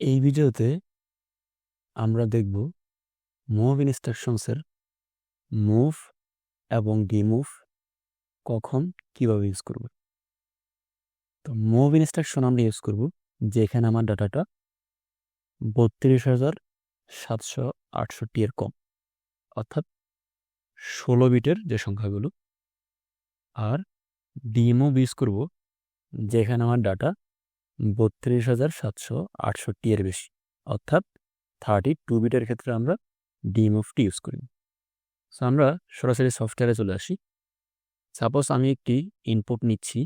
এই ভিডিওতে আমরা দেখব মুভ ইনস্ট্রাকশনসের মুভ এবং ডিমুভ কখন কীভাবে ইউজ করব। তো মুভ ইনস্ট্রাকশন আমরা ইউজ করব যেখানে আমার ডাটাটা বত্রিশ হাজার সাতশো আটষট্টি এর কম, অর্থাৎ ষোলো বিটের যে সংখ্যাগুলো, আর ডিমুভ ইউজ করব যেখানে আমার ডাটা বত্রিশ হাজার সাতশো আটষট্টি এর বেশি। অর্থাৎ থার্টি টু বিটের ক্ষেত্রে আমরা ডিমুভটি ইউজ করি। সো আমরা সরাসরি সফটওয়্যারে চলে আসি। সাপোজ আমি একটি ইনপুট নিচ্ছি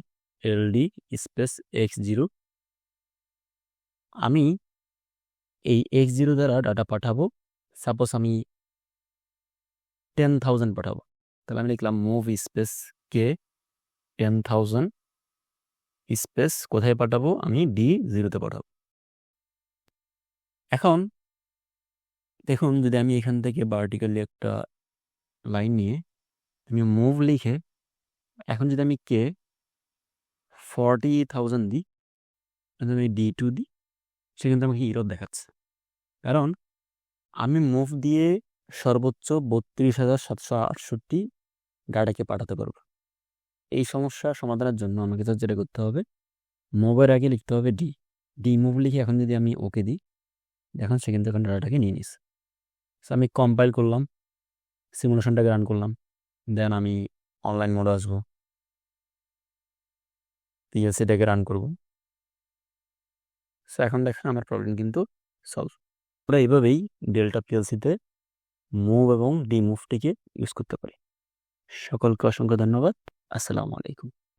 এলডি স্পেস এক্স জিরো আমি এই এক্স জিরো দ্বারা ডাটা পাঠাবো। সাপোজ আমি টেন থাউজেন্ড পাঠাবো। তাহলে আমি লিখলাম move space K ten thousand space কোথায় পাঠাবো? আমি ডি জিরোতে পাঠাবো। এখন দেখুন, যদি আমি এখান থেকে ভার্টিক্যালি একটা লাইন নিয়ে আমি মুভ লিখে এখন যদি আমি কে ফর্টি থাউজেন্ড দিই আমি ডি টু দিই, সেখানে আমাকে ইরোদ দেখাচ্ছে। কারণ আমি মুভ দিয়ে সর্বোচ্চ বত্রিশ হাজার সাতশো আটষট্টি ডাটাকে পাঠাতে পারব। এই সমস্যা সমাধানের জন্য আমাকে তো যেটা করতে হবে মুভের আগে লিখতে হবে ডি ডি মুভ লিখে এখন যদি আমি ওকে দিই, দেখুন সেখান থেকে ডাটাটাকে নিয়ে নিস। আমি কম্পাইল করলাম সিমুলেশনটাকে রান করলাম দেন আমি অনলাইন মোডে আসব। পিএলসিটাকে রান করব। সো এখন দেখেন আমার প্রবলেম কিন্তু সলভ আমরা এইভাবেই ডেল্টা পিএলসিতে মুভ এবং ডি মুভটিকে ইউজ করতে পারি। সকলকে অসংখ্য ধন্যবাদ। আসসালামু আলাইকুম।